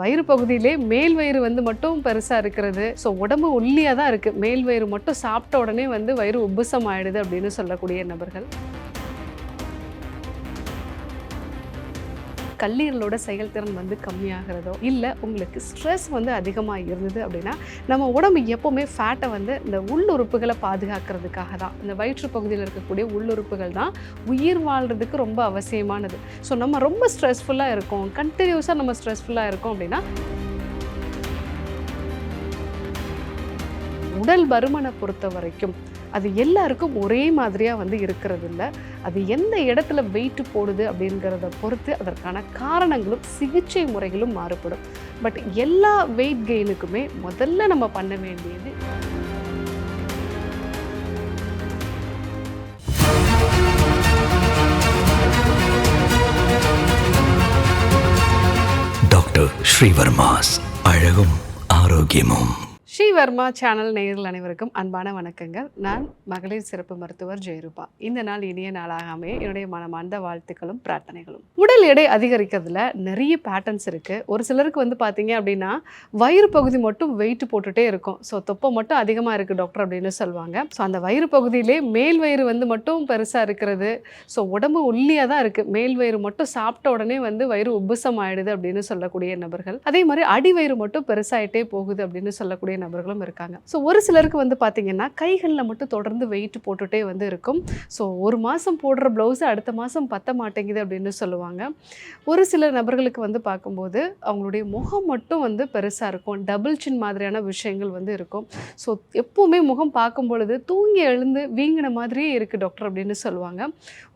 வயிறு பகுதியிலே மேல் வயிறு வந்து மட்டும் பெருசாக இருக்கிறது. ஸோ உடம்பு ஒல்லியாக தான் இருக்குது மேல் வயிறு மட்டும் சாப்பிட்ட உடனே வந்து வயிறு உப்புசம் ஆயிடுது அப்படின்னு சொல்லக்கூடிய நபர்கள். கல்லீரலோட செயல்திறன் வந்து கம்மியாகிறதோ இல்லை உங்களுக்கு ஸ்ட்ரெஸ் வந்து அதிகமாக இருந்தது அப்படின்னா நம்ம உடம்பு எப்போவுமே ஃபேட்டை வந்து இந்த உள்ளுறுப்புகளை பாதுகாக்கிறதுக்காக தான். இந்த வயிற்று பகுதியில் இருக்கக்கூடிய உள்ளுறுப்புகள் தான் உயிர் வாழ்கிறதுக்கு ரொம்ப அவசியமானது. ஸோ நம்ம ரொம்ப ஸ்ட்ரெஸ்ஃபுல்லாக இருக்கோம். கண்டினியூஸாக நம்ம ஸ்ட்ரெஸ்ஃபுல்லாக இருக்கோம் அப்படின்னா உடல் பருமனை பொறுத்த வரைக்கும் அது எல்லாருக்கும் ஒரே மாதிரியாக வந்து இருக்கிறது இல்லை அது எந்த இடத்துல வெயிட் போடுது அப்படிங்கிறத பொறுத்து அதற்கான காரணங்களும் சிகிச்சை முறைகளும் மாறுபடும். பட் எல்லா வெயிட் கெயினுக்குமே முதல்ல நம்ம பண்ண வேண்டியது டாக்டர் ஸ்ரீவர்மாஸ். அழகும் ஆரோக்கியமும். ஸ்ரீவர்மா சேனல் நேயர்கள் அனைவருக்கும் அன்பான வணக்கங்கள். நான் மகளிர் சிறப்பு மருத்துவர் ஜெயரூபா. இந்த நாள் இனிய நாளாக அமைய என்னுடைய மனமார்ந்த வாழ்த்துக்களும் பிரார்த்தனைகளும். உடல் எடை அதிகரிக்கிறதுல நிறைய பேட்டர்ன்ஸ் இருக்குது ஒரு சிலருக்கு வந்து பார்த்தீங்க அப்படின்னா வயிறு பகுதி மட்டும் வெயிட் போட்டுகிட்டே இருக்கும். ஸோ தொப்பை மட்டும் அதிகமாக இருக்குது டாக்டர் அப்படின்னு சொல்லுவாங்க. ஸோ அந்த வயிறு பகுதியிலே மேல் வயிறு வந்து மட்டும் பெருசாக இருக்கிறது. ஸோ உடம்பு ஒல்லியாக தான் இருக்குது மேல் வயிறு மட்டும் சாப்பிட்ட உடனே வந்து வயிறு உப்புசம் ஆயிடுது அப்படின்னு சொல்லக்கூடிய நபர்கள். அதே மாதிரி அடி வயிறு மட்டும் பெருசாயிட்டே போகுது அப்படின்னு சொல்லக்கூடிய நபர்களும் இருக்காங்க. ஸோ ஒரு சிலருக்கு வந்து பார்த்தீங்கன்னா கைகளில் மட்டும் தொடர்ந்து வெயிட் போட்டுகிட்டே வந்து இருக்கும். ஸோ ஒரு மாதம் போடுற ப்ளவுஸு அடுத்த மாதம் பத்த மாட்டேங்குது அப்படின்னு சொல்லுவாங்க. ஒரு சில நபர்களுக்கு வந்து பார்க்கும்போது அவங்களுடைய முகம் மட்டும் வந்து பெருசாக இருக்கும். டபுள் சின் மாதிரியான விஷயங்கள் வந்து இருக்கும். ஸோ எப்போவுமே முகம் பார்க்கும் பொழுது தூங்கி எழுந்து வீங்கின மாதிரியே இருக்குது டாக்டர் அப்படின்னு சொல்லுவாங்க.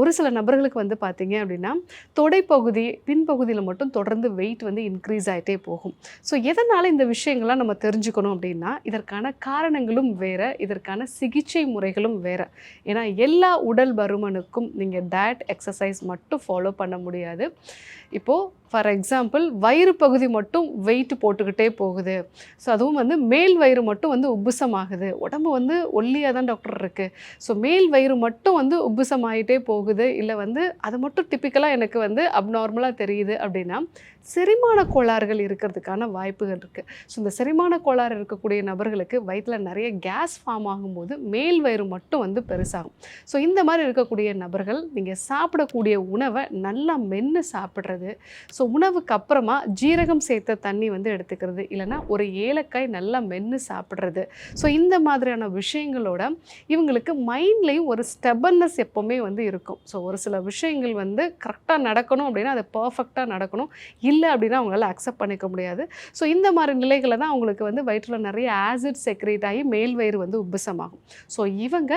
ஒரு சில நபர்களுக்கு வந்து பார்த்தீங்க அப்படின்னா தொடைப்பகுதி பின்பகுதியில் மட்டும் தொடர்ந்து வெயிட் வந்து இன்க்ரீஸ் ஆகிட்டே போகும். ஸோ எதனால் இந்த விஷயங்கள்லாம் நம்ம தெரிஞ்சுக்கணும் அப்படின்னு இதற்கான காரணங்களும் வேற இதற்கான சிகிச்சை முறைகளும் வேற. ஏன்னா எல்லா உடல் பருமனுக்கும் நீங்கள் டயட் எக்ஸசைஸ் மட்டும் ஃபாலோ பண்ண முடியாது. இப்போது ஃபார் எக்ஸாம்பிள் வயிறு பகுதி மட்டும் வெயிட் போட்டுக்கிட்டே போகுது. ஸோ அதுவும் வந்து மேல் வயிறு மட்டும் வந்து உப்புசமாகுது. உடம்பு வந்து ஒல்லியாக தான் டாக்டர் இருக்குது ஸோ மேல் வயிறு மட்டும் வந்து உப்புசமாயிட்டே போகுது. இல்லை வந்து அது மட்டும் டிப்பிக்கலாக எனக்கு வந்து அப்நார்மலாக தெரியுது அப்படின்னா செரிமான கோளாறுகள் இருக்கிறதுக்கான வாய்ப்புகள் இருக்குது ஸோ இந்த செரிமான கோளாறு இருக்கக்கூடிய நபர்களுக்கு வயிற்றில் நிறைய கேஸ் ஃபார்ம் ஆகும்போது மேல் வயிறு மட்டும் வந்து பெருசாகும். ஸோ இந்த மாதிரி இருக்கக்கூடிய நபர்கள் நீங்கள் சாப்பிடக்கூடிய உணவை நல்லா மென்று சாப்பிட்றது. ஸோ உணவுக்கு அப்புறமா ஜீரகம் சேர்த்த தண்ணி வந்து எடுத்துக்கிறது. இல்லைன்னா ஒரு ஏலக்காய் நல்லா மென்று சாப்பிட்றது. ஸோ இந்த மாதிரியான விஷயங்களோட இவங்களுக்கு மைண்ட்லேயும் ஒரு ஸ்டெபன்னஸ் எப்போவுமே வந்து இருக்கும். ஸோ ஒரு சில விஷயங்கள் வந்து கரெக்டாக நடக்கணும் அப்படின்னா அது பர்ஃபெக்டாக நடக்கணும். இல்லை அப்படின்னா அவங்களால அக்செப்ட் பண்ணிக்க முடியாது. ஸோ இந்த மாதிரி நிலைகளை தான் அவங்களுக்கு வந்து வயிற்றில் நிறைய ஆசிட் செக்ரேட் ஆகி மேல் வயிறு வந்து உபசமாகும் ஸோ இவங்க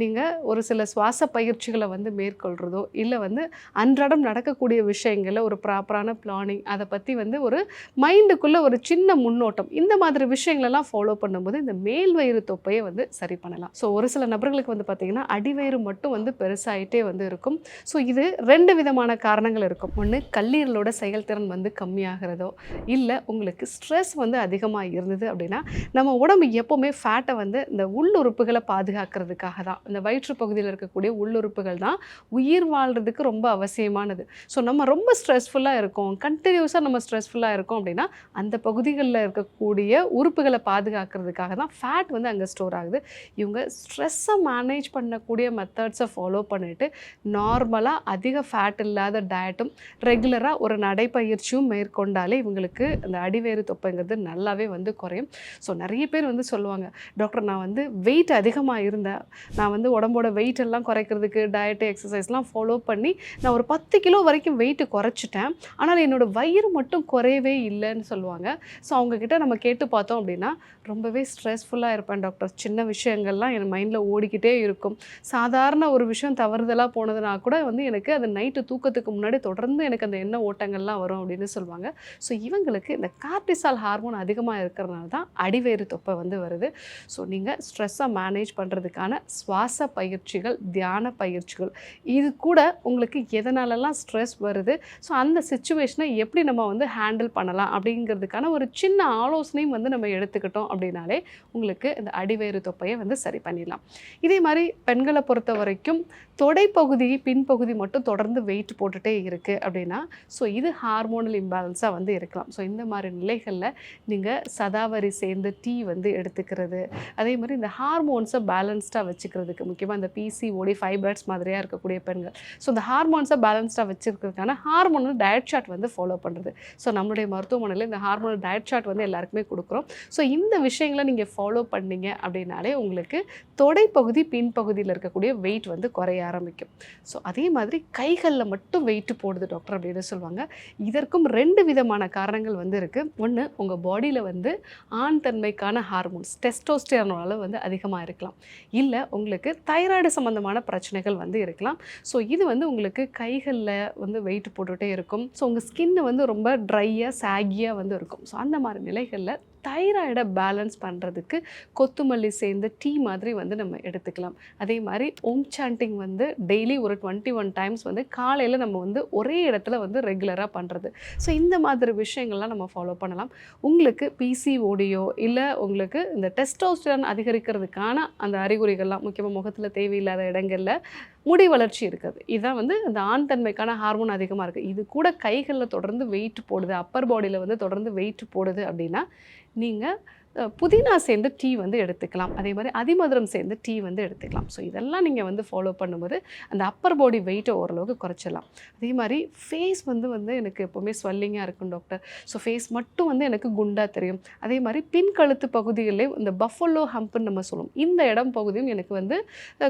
நீங்கள் ஒரு சில சுவாச பயிற்சிகளை வந்து மேற்கொள்கிறதோ இல்லை வந்து அன்றாடம் நடக்கக்கூடிய விஷயங்களில் ஒரு ப்ராப்பரான பிளானிங் அதை பற்றி வந்து ஒரு மைண்டுக்குள்ளே ஒரு சின்ன முன்னோட்டம் இந்த மாதிரி விஷயங்களெல்லாம் ஃபாலோ பண்ணும்போது இந்த மேல் வயிறு தொப்பையை வந்து சரி பண்ணலாம். ஸோ ஒரு சில நபர்களுக்கு வந்து பார்த்திங்கன்னா அடிவயிறு மட்டும் வந்து பெருசாகிட்டே வந்து இருக்கும். ஸோ இது ரெண்டு விதமான காரணங்கள் இருக்கும். ஒன்று கல்லீரலோட செயல்திறன் வந்து கம்மியாகிறதோ இல்லை உங்களுக்கு ஸ்ட்ரெஸ் வந்து அதிகமாக இருந்தது அப்படின்னா நம்ம உடம்பு எப்போவுமே ஃபேட்டை வந்து இந்த உள்ளுறுப்புகளை பாதுகாக்கிறதுக்காக தான். இந்த வயிற்று பகுதியில் இருக்கக்கூடிய உள்ளுறுப்புகள் தான் உயிர் வாழ்கிறதுக்கு ரொம்ப அவசியமானது. ஸோ நம்ம ரொம்ப ஸ்ட்ரெஸ்ஃபுல்லாக இருக்கோம் கண்டினியூஸாக நம்ம ஸ்ட்ரெஸ்ஃபுல்லாக இருக்கோம் அப்படின்னா அந்த பகுதிகளில் இருக்கக்கூடிய உறுப்புகளை பாதுகாக்கிறதுக்காக தான் ஃபேட் வந்து அங்கே ஸ்டோர் ஆகுது. இவங்க ஸ்ட்ரெஸ்ஸை மேனேஜ் பண்ணக்கூடிய மெத்தட்ஸை ஃபாலோ பண்ணிவிட்டு நார்மலாக அதிக ஃபேட் இல்லாத டயட்டும் ரெகுலராக ஒரு நடைப்பயிற்சியும் மேற்கொண்டாலே இவங்களுக்கு அந்த அடிவேறு தொப்பைங்கிறது நல்லாவே வந்து குறையும். ஸோ நிறைய பேர் வந்து சொல்லுவாங்க டாக்டர் நான் வந்து வெயிட் அதிகமாக இருந்தேன். நான் நான் வந்து உடம்போட வெயிட் எல்லாம் குறைக்கிறதுக்கு டயட்டு எக்ஸசைஸ்லாம் ஃபாலோ பண்ணி நான் ஒரு பத்து கிலோ வரைக்கும் வெயிட்டு குறைச்சிட்டேன். ஆனால் என்னோடய வயிறு மட்டும் குறையவே இல்லைன்னு சொல்லுவாங்க. ஸோ அவங்கக்கிட்ட நம்ம கேட்டு பார்த்தோம் அப்படின்னா ரொம்பவே ஸ்ட்ரெஸ்ஃபுல்லாக இருப்பேன் டாக்டர் சின்ன விஷயங்கள்லாம் என் மைண்டில் ஓடிக்கிட்டே இருக்கும். சாதாரண ஒரு விஷயம் தவறுதலாக போனதுனா கூட வந்து எனக்கு அது நைட்டு தூக்கத்துக்கு முன்னாடி தொடர்ந்து எனக்கு அந்த எண்ண ஓட்டங்கள்லாம் வரும் அப்படின்னு சொல்லுவாங்க. ஸோ இவங்களுக்கு இந்த கார்டிசால் ஹார்மோன் அதிகமாக இருக்கிறதுனால தான் அடிவேறு தொப்பை வந்து வருது. ஸோ நீங்கள் ஸ்ட்ரெஸ்ஸை மேனேஜ் பண்ணுறதுக்கான ஸ்வா சுவாச பயிற்சிகள் தியான பயிற்சிகள். இது கூட உங்களுக்கு எதனாலலாம் ஸ்ட்ரெஸ் வருது? ஸோ அந்த சுச்சுவேஷனை எப்படி நம்ம வந்து ஹேண்டில் பண்ணலாம்? அப்படிங்கிறதுக்கான ஒரு சின்ன ஆலோசனையும் வந்து நம்ம எடுத்துக்கிட்டோம் அப்படின்னாலே உங்களுக்கு இந்த அடிவயிறு தொப்பையை வந்து சரி பண்ணிடலாம். இதே மாதிரி பெண்களை பொறுத்த வரைக்கும் தொடைப்பகுதி பின்பகுதி மட்டும் தொடர்ந்து வெயிட் போட்டுகிட்டே இருக்குது அப்படின்னா ஸோ இது ஹார்மோனல் இம்பேலன்ஸாக வந்து இருக்கலாம். ஸோ இந்த மாதிரி நிலைகளில் நீங்கள் சதாவரி சேர்ந்து டீ வந்து எடுத்துக்கிறது அதே மாதிரி இந்த ஹார்மோன்ஸை பேலன்ஸ்டாக வச்சுக்கிறது பண்ணுறதுக்கு முக்கியமாக இந்த பிசிஓடி ஃபைப்ராய்ட்ஸ் மாதிரியாக இருக்கக்கூடிய பெண்கள். ஸோ இந்த ஹார்மோன்ஸை பேலன்ஸ்டாக வச்சுருக்கிறதுக்கான ஹார்மோனல் டயட் சார்ட் வந்து ஃபாலோ பண்ணுறது ஸோ நம்மளுடைய மருத்துவமனையில் இந்த ஹார்மோனல் டயட் சார்ட் வந்து எல்லாருக்குமே கொடுக்குறோம். ஸோ இந்த விஷயங்களை நீங்கள் ஃபாலோ பண்ணீங்க அப்படின்னாலே உங்களுக்கு தொடைப்பகுதி பின்பகுதியில் இருக்கக்கூடிய வெயிட் வந்து குறைய ஆரம்பிக்கும். ஸோ அதே மாதிரி கைகளில் மட்டும் வெயிட் போடுது டாக்டர் அப்படின்னு சொல்லுவாங்க. இதற்கும் ரெண்டு விதமான காரணங்கள் வந்து இருக்குது ஒன்று உங்கள் பாடியில் வந்து ஆண் தன்மைக்கான ஹார்மோன்ஸ் டெஸ்டோஸ்டிரான் அளவு வந்து அதிகமாக இருக்கலாம். இல்லை உங்களுக்கு தைராய்டு சம்மந்தமான பிரச்சனைகள் வந்து இருக்கலாம். ஸோ இது வந்து உங்களுக்கு கைகளில் வந்து வெயிட் போட்டுகிட்டே இருக்கும். ஸோ உங்கள் ஸ்கின்னு வந்து ரொம்ப ட்ரையாக சாகியாக வந்து இருக்கும். ஸோ அந்த மாதிரி நிலைகளில் தைராய்டை பேலன்ஸ் பண்ணுறதுக்கு கொத்துமல்லி சேர்ந்த டீ மாதிரி வந்து நம்ம எடுத்துக்கலாம். அதே மாதிரி ஓம் சாண்டிங் வந்து டெய்லி ஒரு டுவெண்ட்டி ஒன் டைம்ஸ் வந்து காலையில் நம்ம வந்து ஒரே இடத்துல வந்து ரெகுலராக பண்ணுறது ஸோ இந்த மாதிரி விஷயங்கள்லாம் நம்ம ஃபாலோ பண்ணலாம். உங்களுக்கு பிசிஓடியோ இல்லை உங்களுக்கு இந்த டெஸ்டோஸ்டிரான் அதிகரிக்கிறதுக்கான அந்த அறிகுறிகள்லாம் முக்கியமாக முகத்தில் தேவையில்லாத இடங்களில் முடி வளர்ச்சி இருக்குது. இதுதான் வந்து அந்த ஆண் தன்மைக்கான ஹார்மோன் அதிகமாக இருக்குது இது கூட கைகளில் தொடர்ந்து வெயிட் போடுது அப்பர் பாடியில் வந்து தொடர்ந்து வெயிட் போடுது அப்படின்னா நீங்கள் புதினா சேர்ந்து டீ வந்து எடுத்துக்கலாம். அதே மாதிரி அதிமதுரம் சேர்ந்து டீ வந்து எடுத்துக்கலாம். ஸோ இதெல்லாம் நீங்கள் வந்து ஃபாலோ பண்ணும்போது அந்த அப்பர் பாடி வெயிட்டை ஓரளவுக்கு குறைச்சிடலாம். அதே மாதிரி ஃபேஸ் வந்து வந்து எனக்கு எப்போவுமே ஸ்வெல்லிங்காக இருக்கும் டாக்டர் ஸோ ஃபேஸ் மட்டும் வந்து எனக்கு குண்டாக தெரியும். அதே மாதிரி பின் கழுத்து பகுதிகளிலே இந்த பஃபலோ ஹம்ப்னு நம்ம சொல்லுவோம். இந்த இடம் பகுதியும் எனக்கு வந்து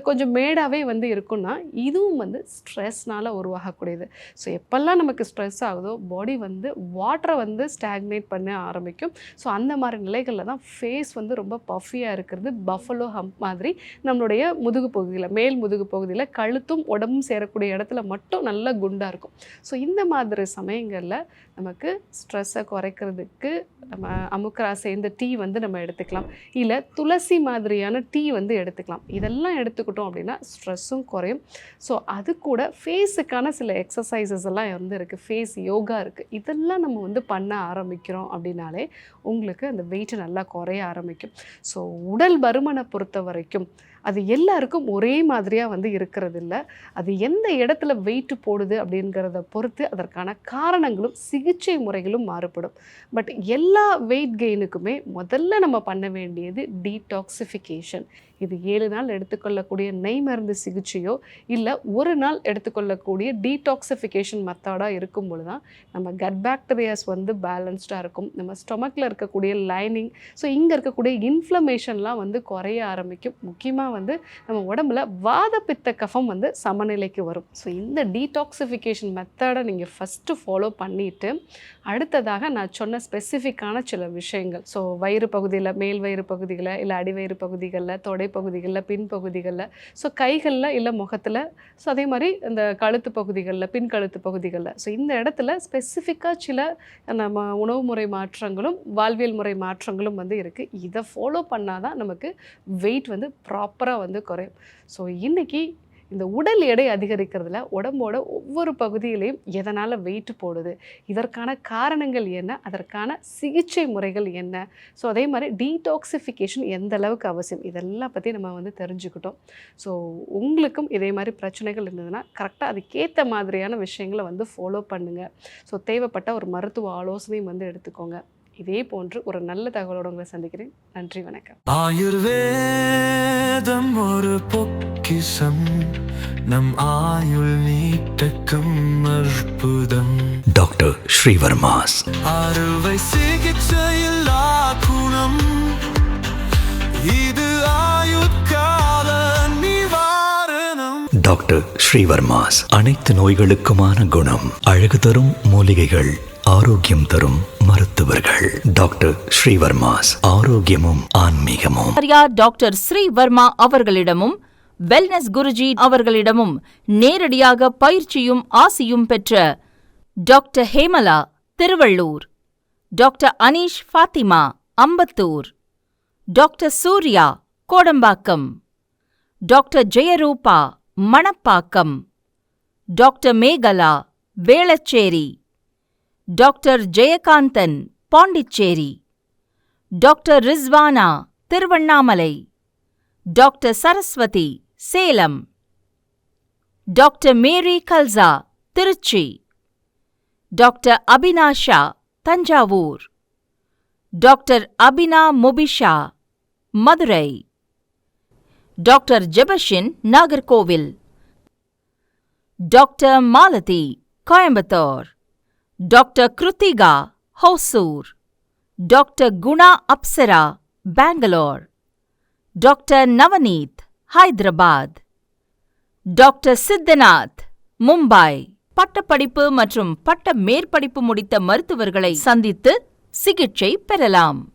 கொஞ்சம் மேடாகவே வந்து இருக்கும்னா இதுவும் வந்து ஸ்ட்ரெஸ்னால் உருவாகக்கூடியது. ஸோ எப்போல்லாம் நமக்கு ஸ்ட்ரெஸ் ஆகுதோ பாடி வந்து வாட்டரை வந்து ஸ்டாக்னேட் பண்ண ஆரம்பிக்கும். ஸோ அந்த மாதிரி நிலைகளில் தான் ஃபேஸ் வந்து ரொம்ப பஃபியாக இருக்கிறது பஃபலோ ஹம்ப் மாதிரி. நம்மளுடைய முதுகு பகுதியில் மேல் முதுகு பகுதியில் கழுத்தும் உடம்பும் சேரக்கூடிய இடத்துல மட்டும் நல்லா குண்டாக இருக்கும். ஸோ இந்த மாதிரி சமயங்களில் நமக்கு ஸ்ட்ரெஸ்ஸை குறைக்கிறதுக்கு நம்ம அமுக்கரா சேர்ந்த டீ வந்து நம்ம எடுத்துக்கலாம். இல்லை துளசி மாதிரியான டீ வந்து எடுத்துக்கலாம். இதெல்லாம் எடுத்துக்கிட்டோம் அப்படின்னா ஸ்ட்ரெஸ்ஸும் குறையும். ஸோ அது கூட ஃபேஸுக்கான சில எக்ஸசைசஸ் எல்லாம் வந்து இருக்குது ஃபேஸ் யோகா இருக்குது இதெல்லாம் நம்ம வந்து பண்ண ஆரம்பிக்கிறோம் அப்படின்னாலே உங்களுக்கு அந்த வெயிட்டை நல்லா குறைய ஆரம்பிக்கும். ஸோ உடல் பருமனை பொறுத்த வரைக்கும் அது எல்லாருக்கும் ஒரே மாதிரியாக வந்து இருக்கிறது இல்லை அது எந்த இடத்துல வெயிட் போடுது அப்படிங்கிறத பொறுத்து அதற்கான காரணங்களும் சிகிச்சை முறைகளும் மாறுபடும். பட் எல்லா வெயிட் கெயினுக்குமே முதல்ல நம்ம பண்ண வேண்டியது டீடாக்சிஃபிகேஷன் இது ஏழு நாள் எடுத்துக்கொள்ளக்கூடிய நெய் மருந்து சிகிச்சையோ இல்லை ஒரு நாள் எடுத்துக்கொள்ளக்கூடிய டீடாக்சிஃபிகேஷன் மெத்தடாக இருக்கும் பொழுது தான் நம்ம கட் பாக்டீரியாஸ் வந்து பேலன்ஸ்டாக இருக்கும். நம்ம ஸ்டொமக்கில் இருக்கக்கூடிய லைனிங் ஸோ இங்கே இருக்கக்கூடிய இன்ஃப்ளமேஷன்லாம் வந்து குறைய ஆரம்பிக்கும். முக்கியமாக வந்து நம்ம உடம்புல வாத பித்த கஃபம் வந்து சமநிலைக்கு வரும். ஸோ இந்த டீடாக்சிஃபிகேஷன் மெத்தடை நீங்கள் ஃபஸ்ட்டு ஃபாலோ பண்ணிவிட்டு அடுத்ததாக நான் சொன்ன ஸ்பெசிஃபிக்கான சில விஷயங்கள். ஸோ வயிறு பகுதியில் மேல் வயிறு பகுதிகளில் இல்லை அடிவயிறு பகுதிகளில் தொடை பகுதிகளில் பின் பகுதிகளில் ஸோ கைகளில் இல்லை முகத்தில் ஸோ அதே மாதிரி இந்த கழுத்து பகுதிகளில் பின் கழுத்து பகுதிகளில். ஸோ இந்த இடத்துல ஸ்பெசிஃபிக்காக சில நம்ம உணவு முறை மாற்றங்களும் வாழ்வியல் முறை மாற்றங்களும் வந்து இருக்குது இதை ஃபாலோ பண்ணால் தான் நமக்கு வெயிட் வந்து ப்ராப்பர் ப்ராப்பராக வந்து குறையும். ஸோ இன்றைக்கி இந்த உடல் எடை அதிகரிக்கிறதுல உடம்போட ஒவ்வொரு பகுதியிலையும் எதனால் வெயிட் போடுது இதற்கான காரணங்கள் என்ன அதற்கான சிகிச்சை முறைகள் என்ன? ஸோ அதே மாதிரி டீடாக்சிஃபிகேஷன் எந்த அளவுக்கு அவசியம்? இதெல்லாம் பற்றி நம்ம வந்து தெரிஞ்சுக்கிட்டோம். ஸோ உங்களுக்கும் இதே மாதிரி பிரச்சனைகள் இருந்ததுன்னா கரெக்டாக அதுக்கேற்ற மாதிரியான விஷயங்களை வந்து ஃபாலோ பண்ணுங்கள் ஸோ தேவைப்பட்ட ஒரு மருத்துவ ஆலோசனையும் வந்து எடுத்துக்கோங்க. இதே போன்று ஒரு நல்ல தகவலோடு உங்களை சந்திக்கிறேன். நன்றி வணக்கம். ஆயுர்வேதம் ஒரு பொக்கிஷம். நம் ஆயுள் நீட்டக்கும் அற்புதம். டாக்டர் ஸ்ரீவர்மாஸ். அறுவை சிகிச்சையில்லா குணம். இது ஆயுட்கால நிவாரணம். டாக்டர் ஸ்ரீவர்மாஸ். அனைத்து நோய்களுக்குமான குணம். அழகு தரும் மூலிகைகள் ஆரோக்கியம் தரும் மருத்துவர்கள். டாக்டர் ஸ்ரீவர்மாஸ் ஆரோக்கியமும் ஆன்மீகமும். டாக்டர் ஸ்ரீவர்மா அவர்களிடமும் வெல்னஸ் குருஜி அவர்களிடமும் நேரடியாக பயிற்சியும் ஆசியும் பெற்ற doctor Hemala Tiruvallur. Doctor Aneesh Fathima Ambattur. Doctor Surya Kodambakkam. Doctor Jeyarooba Manapakkam. Doctor Megala Velachery. Doctor Jayakanthan Pondicherry. Doctor Rizwana Tiruvannamalai. Doctor Saraswathi Salem. Doctor Mary Kalsa Trichy. Doctor Abinasha Thanjavur. Doctor Abina Mubisha Madurai. Doctor Jebashin Nagercoil. Doctor Malathi Coimbatore. Doctor Kiruthika Hosur doctor Guna Apsara Bangalore doctor Navneeth Hyderabad doctor Siddhanath Mumbai பட்டப்படிப்பு மற்றும் பட்ட மேற்படிப்பு முடித்த மருத்துவர்களை சந்தித்து சிகிச்சை பெறலாம்.